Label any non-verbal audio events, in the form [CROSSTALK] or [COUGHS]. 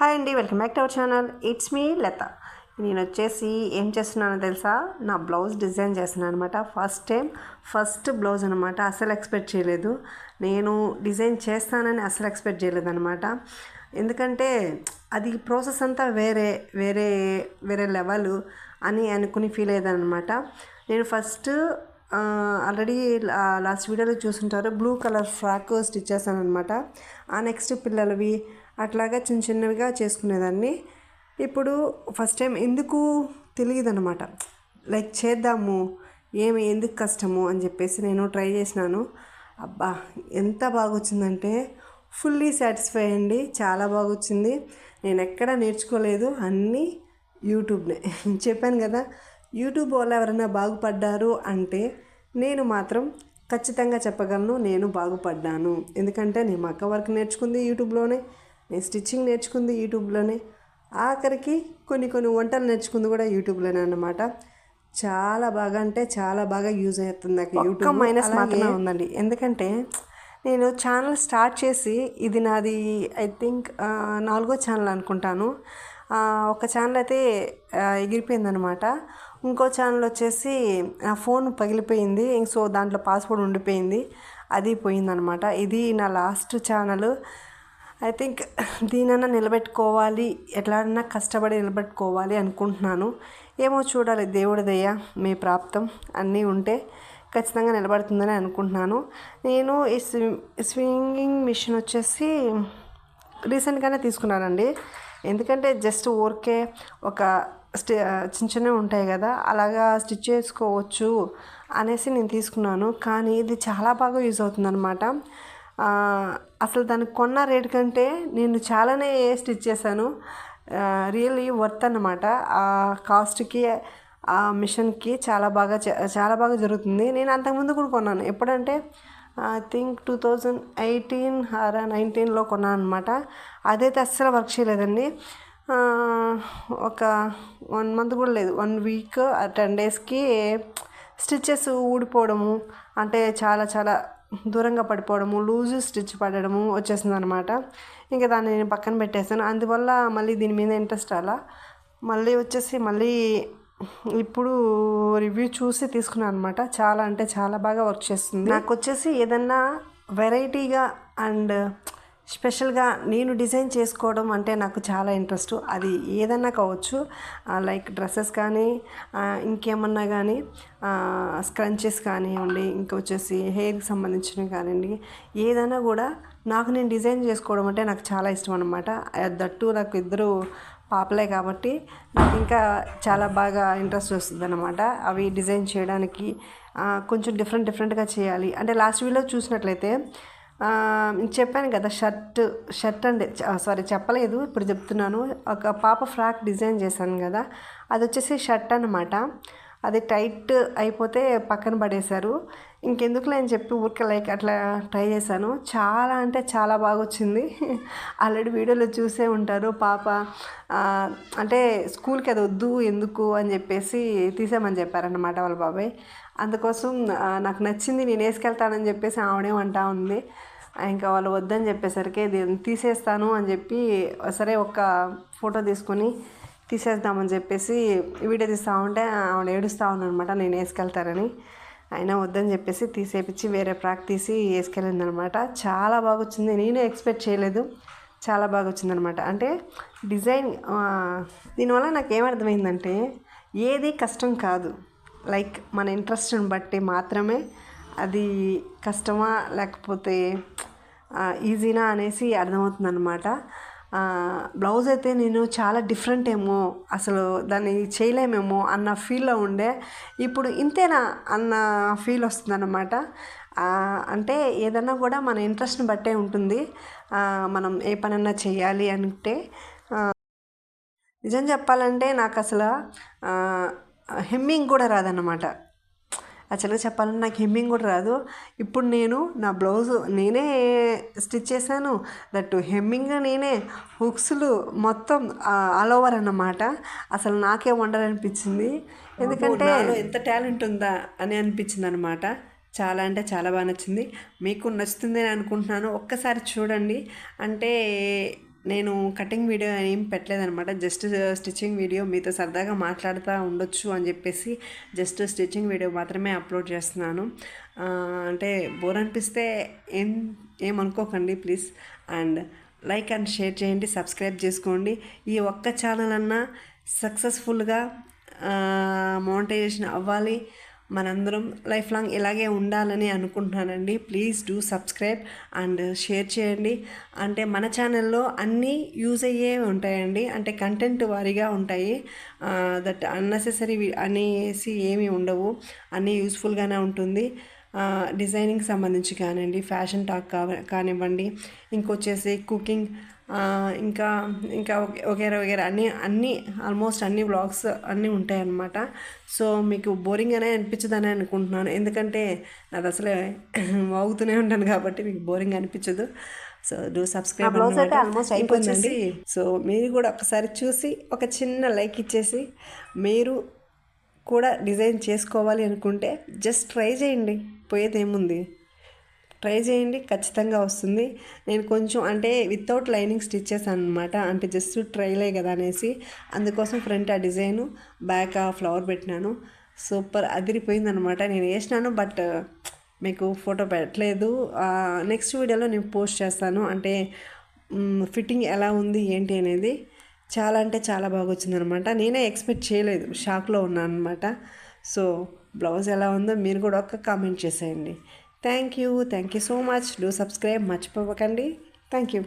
Hi అండి welcome back to our channel. It's me Latha. నేను వచ్చేసి ఏం చేస్తున్నానో తెలుసా? నా బ్లౌజ్ డిజైన్ చేస్తున్నాను అనమాట ఫస్ట్ టైం ఫస్ట్ బ్లౌజ్ అనమాట అసలు ఎక్స్పెక్ట్ చేయలేదు. నేను డిజైన్ చేస్తానని అసలు ఎక్స్పెక్ట్ చేయలేదు అనమాట ఎందుకంటే అది ప్రాసెస్ అంతా వేరే వేరే వేరే లెవెల్ అని అనుకుని ఫీల్ అయ్యేదనమాట నేను ఫస్ట్ ఆల్రెడీ లాస్ట్ వీడియోలో చూసుంటారు. బ్లూ కలర్ ఫ్రాక్ స్టిచ్ చేశాను అనమాట ఆ నెక్స్ట్ పిల్లలవి అట్లాగా చిన్న చిన్నవిగా చేసుకునేదాన్ని. ఇప్పుడు ఫస్ట్ టైం ఎందుకు తెలియదనమాట లైక్ చేద్దాము ఏమి ఎందుకు కష్టము అని చెప్పేసి నేను ట్రై చేసినాను. అబ్బా ఎంత బాగొచ్చిందంటే ఫుల్లీ సాటిస్ఫై అండి. చాలా బాగొచ్చింది. నేను ఎక్కడా నేర్చుకోలేదు. అన్నీ యూట్యూబ్నే. [LAUGHS] చెప్పాను కదా యూట్యూబ్ వల్ల ఎవరైనా బాగుపడ్డారు అంటే నేను మాత్రం ఖచ్చితంగా చెప్పగలను నేను బాగుపడ్డాను. ఎందుకంటే నేను మా అక్క వర్క్ నేర్చుకుంది యూట్యూబ్లోనే. నేను స్టిచ్చింగ్ నేర్చుకుంది యూట్యూబ్లోనే. ఆఖరికి కొన్ని కొన్ని వంటలు నేర్చుకుంది కూడా యూట్యూబ్లోనే అన్నమాట. చాలా బాగా అంటే చాలా బాగా యూజ్ అవుతుంది నాకు యూట్యూబ్. మైనస్ మాత్రమే ఉందండి. ఎందుకంటే నేను ఛానల్ స్టార్ట్ చేసి ఇది నాది ఐ థింక్ నాలుగో ఛానల్ అనుకుంటాను. ఒక ఛానల్ అయితే ఎగిరిపోయిందనమాట ఇంకో ఛానల్ వచ్చేసి నా ఫోన్ పగిలిపోయింది. సో దాంట్లో పాస్వర్డ్ ఉండిపోయింది. అది పోయిందనమాట ఇది నా లాస్ట్ ఛానల్. ఐ థింక్ దీనన్నా నిలబెట్టుకోవాలి ఎట్లన్నా కష్టపడి నిలబెట్టుకోవాలి అనుకుంటున్నాను. ఏమో చూడాలి దేవుడి దయ మీ ప్రాప్తం అన్నీ ఉంటే ఖచ్చితంగా నిలబడుతుందని అనుకుంటున్నాను. నేను ఈ స్వింగింగ్ మిషన్ వచ్చేసి రీసెంట్గానే తీసుకున్నానండి. ఎందుకంటే జస్ట్ ఊరికే ఒక స్టి చిన్న చిన్నవి ఉంటాయి కదా అలాగా స్టిచ్ చేసుకోవచ్చు అనేసి నేను తీసుకున్నాను. కానీ ఇది చాలా బాగా యూజ్ అవుతుందన్నమాట. అసలు దానికి కొన్న రేట్ కంటే నేను చాలానే స్టిచ్ చేశాను. రియల్లీ వర్త్ అనమాట ఆ కాస్ట్కి ఆ మిషన్కి చాలా బాగా చాలా బాగా జరుగుతుంది. నేను అంతకుముందు కూడా కొన్నాను. ఎప్పుడంటే I think two thousand eighteen or నైన్టీన్లో కొన్నాను అనమాట అదైతే అస్సలు వర్క్ చేయలేదండి. ఒక వన్ మంత్ కూడా లేదు. వన్ వీక్ టెన్ డేస్కి స్టిచ్చెస్ ఊడిపోవడము అంటే చాలా చాలా దూరంగా పడిపోవడము లూజ్ స్టిచ్ పడడము వచ్చేసింది అనమాట ఇంకా దాన్ని నేను పక్కన పెట్టేసాను అందువల్ల మళ్ళీ దీని మీద ఇంట్రెస్ట్ అలా. మళ్ళీ వచ్చేసి మళ్ళీ ఇప్పుడు రివ్యూ చూసి తీసుకున్నాను అనమాట. చాలా అంటే చాలా బాగా వర్క్ చేస్తుంది. నాకు వచ్చేసి ఏదన్నా వెరైటీగా అండ్ స్పెషల్గా నేను డిజైన్ చేసుకోవడం అంటే నాకు చాలా ఇంట్రెస్ట్. అది ఏదన్నా కావచ్చు లైక్ డ్రెస్సెస్ కానీ ఇంకేమన్నా కానీ స్క్రంచెస్ కానివ్వండి ఇంకా వచ్చేసి హెయిర్కి సంబంధించినవి కానివ్వండి ఏదైనా కూడా నాకు నేను డిజైన్ చేసుకోవడం అంటే నాకు చాలా ఇష్టం అనమాట దట్టు నాకు ఇద్దరు పాపలే కాబట్టి నాకు ఇంకా చాలా బాగా ఇంట్రెస్ట్ వస్తుంది అనమాట అవి డిజైన్ చేయడానికి కొంచెం డిఫరెంట్ డిఫరెంట్గా చేయాలి. అంటే లాస్ట్ వీడియో చూసినట్లయితే చెప్పాను కదా షర్ట్ షర్ట్ అండి సారీ చెప్పలేదు ఇప్పుడు చెప్తున్నాను. ఒక పాప ఫ్రాక్ డిజైన్ చేశాను కదా అది వచ్చేసి షర్ట్ అనమాట అది టైట్ అయిపోతే పక్కన పడేశారు. ఇంకెందుకులే అని చెప్పి ఊరికే లైక్ అట్లా ట్రై చేశాను. చాలా అంటే చాలా బాగా వచ్చింది. [LAUGHS] ఆల్రెడీ వీడియోలో చూసే ఉంటారు పాప అంటే స్కూల్కి అది వద్దు ఎందుకు అని చెప్పేసి తీసామని చెప్పారనమాట వాళ్ళ బాబాయ్. అందుకోసం నాకు నచ్చింది నేను వేసుకెళ్తానని చెప్పేసి ఆవిడేమంటా ఉంది. ఇంకా వాళ్ళు వద్దని చెప్పేసరికి దీన్ని తీసేస్తాను అని చెప్పి సరే ఒక ఫోటో తీసుకొని తీసేద్దామని చెప్పేసి వీడియో తీస్తూ ఉంటే ఆవిడ ఏడుస్తూ అనమాట నేను వేసుకెళ్తారని. అయినా వద్దని చెప్పేసి తీసేపించి వేరే ఫ్రాక్ తీసి వేసుకెళ్ళింది అనమాట చాలా బాగా వచ్చింది నేను ఎక్స్పెక్ట్ చేయలేదు. చాలా బాగా వచ్చిందనమాట అంటే డిజైన్ దీనివల్ల నాకు ఏమర్థమైందంటే ఏది కష్టం కాదు. లైక్ మన ఇంట్రెస్ట్ని బట్టి మాత్రమే అది కష్టమా లేకపోతే ఈజీనా అనేసి అర్థమవుతుందన్నమాట. బ్లౌజ్ అయితే నేను చాలా డిఫరెంట్ ఏమో అసలు దాన్ని చేయలేమేమో అన్న ఫీల్లో ఉండే. ఇప్పుడు ఇంతేనా అన్న ఫీల్ వస్తుందన్నమాట. అంటే ఏదన్నా కూడా మన ఇంట్రెస్ట్ని బట్టే ఉంటుంది. మనం ఏ పనన్నా చేయాలి అంటే నిజం చెప్పాలంటే నాకు అసలు హెమ్మింగ్ కూడా రాదన్నమాట. యాక్చువల్గా చెప్పాలంటే నాకు హెమ్మింగ్ కూడా రాదు. ఇప్పుడు నేను నా బ్లౌజ్ నేనే స్టిచ్ చేశాను. దట్టు హెమ్మింగ్ నేనే హుక్స్లు మొత్తం ఆల్ ఓవర్ అన్నమాట. అసలు నాకే వండాలనిపించింది. ఎందుకంటే ఎంత టాలెంట్ ఉందా అని అనిపించింది అనమాట చాలా అంటే చాలా బాగా నచ్చింది. మీకు నచ్చుతుంది అని అనుకుంటున్నాను. ఒక్కసారి చూడండి. అంటే నేను కటింగ్ వీడియో ఏం పెట్టలేదనమాట జస్ట్ స్టిచ్చింగ్ వీడియో మీతో సరదాగా మాట్లాడుతూ ఉండొచ్చు అని చెప్పేసి జస్ట్ స్టిచ్చింగ్ వీడియో మాత్రమే అప్లోడ్ చేస్తున్నాను. అంటే బోర్ అనిపిస్తే ఏం ఏమనుకోకండి please and like and share చేయండి సబ్స్క్రైబ్ చేసుకోండి. ఈ ఒక్క ఛానల్ అన్నా సక్సెస్ఫుల్గా మోనిటైజేషన్ అవ్వాలి. మనందరం లైఫ్ లాంగ్ ఇలాగే ఉండాలని అనుకుంటున్నానండి. Please do subscribe and share చేయండి. అంటే మన ఛానల్లో అన్నీ యూజ్ అయ్యే ఉంటాయండి. అంటే కంటెంట్ వారీగా ఉంటాయి. దట్ అన్నెసెసరీ అనేసి ఏమీ ఉండవు. అన్నీ యూస్ఫుల్గానే ఉంటుంది. డిజైనింగ్ సంబంధించి కానివ్వండి ఫ్యాషన్ టాక్ కానివ్వండి ఇంకొచ్చేసి కుకింగ్ ఇంకా ఇంకా వగే- వగేరా వగేరా అన్నీ అన్నీ ఆల్మోస్ట్ అన్ని వ్లాగ్స్ అన్నీ ఉంటాయి అన్నమాట సో మీకు బోరింగ్ అనే అనిపించదని అనుకుంటున్నాను. ఎందుకంటే నాది అసలే [COUGHS] వాగుతూనే ఉంటాను కాబట్టి మీకు బోరింగ్ అనిపించదు. సో డూ సబ్స్క్రైబ్ అయిపోయిందండి. సో మీరు కూడా ఒకసారి చూసి ఒక చిన్న లైక్ ఇచ్చేసి మీరు కూడా డిజైన్ చేసుకోవాలి అనుకుంటే జస్ట్ ట్రై చేయండి. పోయేదేముంది? ట్రై చేయండి ఖచ్చితంగా వస్తుంది. నేను కొంచెం అంటే వితౌట్ లైనింగ్ స్టిచ్ చేశాను అనమాట అంటే జస్ట్ ట్రైలే కదా అనేసి. అందుకోసం ఫ్రంట్ ఆ డిజైను బ్యాక్ ఆ ఫ్లవర్ పెట్టినాను. సూపర్ అదిరిపోయిందనమాట నేను వేసినాను బట్ మీకు ఫోటో పెట్టలేదు. నెక్స్ట్ వీడియోలో నేను పోస్ట్ చేస్తాను. అంటే ఫిట్టింగ్ ఎలా ఉంది ఏంటి అనేది. చాలా అంటే చాలా బాగా వచ్చిందనమాట నేనే ఎక్స్పెక్ట్ చేయలేదు. షాక్లో ఉన్నాను అనమాట సో బ్లౌజ్ ఎలా ఉందో మీరు కూడా ఒక్క కామెంట్ చేసేయండి. Thank you. Thank you so much. Do subscribe మర్చిపోకండి. Thank you